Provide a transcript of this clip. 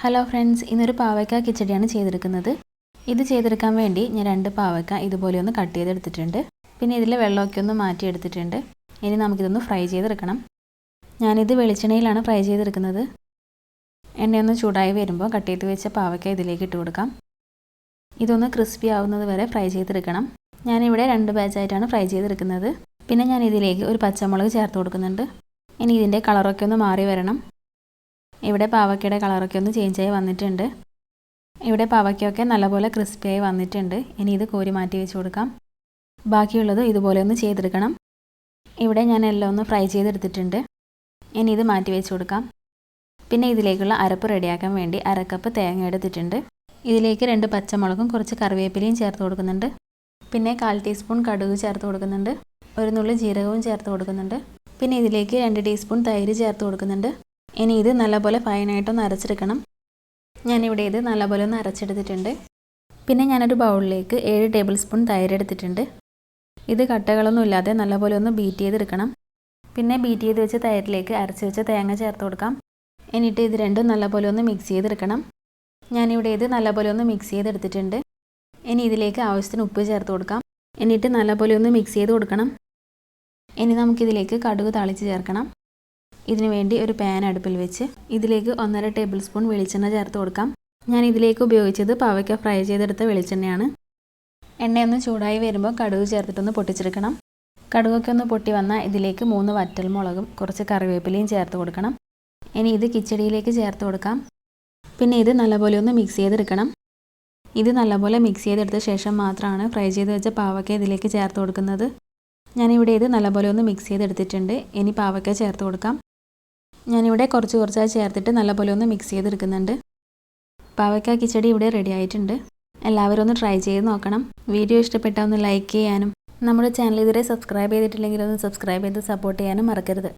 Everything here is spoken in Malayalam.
ഹലോ ഫ്രണ്ട്സ് ഇന്നൊരു പാവയ്ക്ക കിച്ചടിയാണ് ചെയ്തെടുക്കുന്നത്. ഇത് ചെയ്തെടുക്കാൻ വേണ്ടി ഞാൻ രണ്ട് പാവയ്ക്ക ഇതുപോലെ ഒന്ന് കട്ട് ചെയ്തെടുത്തിട്ടുണ്ട്. പിന്നെ ഇതിൽ വെള്ളമൊക്കെ ഒന്ന് മാറ്റി എടുത്തിട്ടുണ്ട് ഇനി നമുക്കിതൊന്ന് ഫ്രൈ ചെയ്തെടുക്കണം. ഞാനിത് വെളിച്ചെണ്ണയിലാണ് ഫ്രൈ ചെയ്തെടുക്കുന്നത്. എണ്ണയൊന്ന് ചൂടായി വരുമ്പോൾ കട്ട് ചെയ്ത് വെച്ച പാവയ്ക്ക ഇതിലേക്ക് ഇട്ട് കൊടുക്കാം. ഇതൊന്ന് ക്രിസ്പി ആവുന്നത് വരെ ഫ്രൈ ചെയ്തെടുക്കണം. ഞാനിവിടെ രണ്ട് ബാച്ചായിട്ടാണ് ഫ്രൈ ചെയ്തെടുക്കുന്നത്. പിന്നെ ഞാൻ ഇതിലേക്ക് ഒരു പച്ചമുളക് ചേർത്ത് കൊടുക്കുന്നുണ്ട്. ഇനി ഇതിന്റെ കളറൊക്കെ ഒന്ന് മാറി വരണം. ഇവിടെ പാവയ്ക്കയുടെ കളറൊക്കെ ഒന്ന് ചേഞ്ച് ആയി വന്നിട്ടുണ്ട്. ഇവിടെ പാവയ്ക്കൊക്കെ നല്ലപോലെ ക്രിസ്പിയായി വന്നിട്ടുണ്ട്. ഇനി ഇത് കോരി മാറ്റി വെച്ച് കൊടുക്കാം. ബാക്കിയുള്ളത് ഇതുപോലെ ഒന്ന് ചെയ്തെടുക്കണം. ഇവിടെ ഞാൻ എല്ലാം ഒന്ന് ഫ്രൈ ചെയ്തെടുത്തിട്ടുണ്ട്. ഇനി ഇത് മാറ്റി വെച്ച് കൊടുക്കാം. പിന്നെ ഇതിലേക്കുള്ള അരപ്പ് റെഡിയാക്കാൻ വേണ്ടി അരക്കപ്പ് തേങ്ങ എടുത്തിട്ടുണ്ട്. ഇതിലേക്ക് രണ്ട് പച്ചമുളകും കുറച്ച് കറിവേപ്പിലയും ചേർത്ത് കൊടുക്കുന്നുണ്ട്. പിന്നെ കാൽ ടീസ്പൂൺ കടുക് ചേർത്ത് കൊടുക്കുന്നുണ്ട്. ഒരു നുള്ളി ജീരകവും ചേർത്ത് കൊടുക്കുന്നുണ്ട്. പിന്നെ ഇതിലേക്ക് രണ്ട് ടീസ്പൂൺ തൈര് ചേർത്ത് കൊടുക്കുന്നുണ്ട്. ഇനി ഇത് നല്ലപോലെ ഫൈനായിട്ടൊന്ന് അരച്ചെടുക്കണം. ഞാനിവിടെ ഇത് നല്ലപോലെ ഒന്ന് അരച്ചെടുത്തിട്ടുണ്ട്. പിന്നെ ഞാനൊരു ബൗളിലേക്ക് ഏഴ് ടേബിൾ സ്പൂൺ തൈര് എടുത്തിട്ടുണ്ട്. ഇത് കട്ടകളൊന്നും ഇല്ലാതെ നല്ലപോലെ ഒന്ന് ബീറ്റ് ചെയ്തെടുക്കണം. പിന്നെ ബീറ്റ് ചെയ്ത് വെച്ച തൈരിലേക്ക് അരച്ച് വെച്ച തേങ്ങ ചേർത്ത് കൊടുക്കാം. എന്നിട്ട് ഇത് രണ്ടും നല്ലപോലെ ഒന്ന് മിക്സ് ചെയ്തെടുക്കണം. ഞാനിവിടെ ഇത് നല്ലപോലെ ഒന്ന് മിക്സ് ചെയ്തെടുത്തിട്ടുണ്ട്. ഇനി ഇതിലേക്ക് ആവശ്യത്തിന് ഉപ്പ് ചേർത്ത് കൊടുക്കാം. എന്നിട്ട് നല്ലപോലെ ഒന്ന് മിക്സ് ചെയ്ത് കൊടുക്കണം. ഇനി നമുക്കിതിലേക്ക് കടുക് താളിച്ച് ചേർക്കണം. ഇതിനു വേണ്ടി ഒരു പാൻ അടുപ്പിൽ വെച്ച് ഇതിലേക്ക് ഒന്നര ടേബിൾ സ്പൂൺ വെളിച്ചെണ്ണ ചേർത്ത് കൊടുക്കാം. ഞാൻ ഇതിലേക്ക് ഉപയോഗിച്ചത് പാവയ്ക്ക ഫ്രൈ ചെയ്തെടുത്ത വെളിച്ചെണ്ണയാണ്. എണ്ണയൊന്ന് ചൂടായി വരുമ്പോൾ കടുക് ചേർത്തിട്ടൊന്ന് പൊട്ടിച്ചെടുക്കണം. കടുകൊക്കെ ഒന്ന് പൊട്ടി വന്നാൽ ഇതിലേക്ക് മൂന്ന് വറ്റൽമുളകും കുറച്ച് കറിവേപ്പിലയും ചേർത്ത് കൊടുക്കണം. ഇനി ഇത് കിച്ചടിയിലേക്ക് ചേർത്ത് കൊടുക്കാം. പിന്നെ ഇത് നല്ലപോലെ ഒന്ന് മിക്സ് ചെയ്തെടുക്കണം. ഇത് നല്ലപോലെ മിക്സ് ചെയ്തെടുത്ത ശേഷം മാത്രമാണ് ഫ്രൈ ചെയ്ത് വെച്ച പാവയ്ക്ക ഇതിലേക്ക് ചേർത്ത് കൊടുക്കുന്നത്. ഞാനിവിടെ ഇത് നല്ലപോലെ ഒന്ന് മിക്സ് ചെയ്തെടുത്തിട്ടുണ്ട്. ഇനി പാവയ്ക്ക ചേർത്ത് കൊടുക്കാം. ഞാനിവിടെ കുറച്ച് കുറച്ചായി ചേർത്തിട്ട് നല്ലപോലെ ഒന്ന് മിക്സ് ചെയ്തെടുക്കുന്നുണ്ട്. പാവയ്ക്ക കിച്ചടി ഇവിടെ റെഡി ആയിട്ടുണ്ട്. എല്ലാവരും ഒന്ന് ട്രൈ ചെയ്ത് നോക്കണം. വീഡിയോ ഇഷ്ടപ്പെട്ടാൽ ഒന്ന് ലൈക്ക് ചെയ്യാനും നമ്മുടെ ചാനൽ ഇതുവരെ സബ്സ്ക്രൈബ് ചെയ്തിട്ടില്ലെങ്കിൽ ഒന്ന് സബ്സ്ക്രൈബ് ചെയ്ത് സപ്പോർട്ട് ചെയ്യാനും മറക്കരുത്.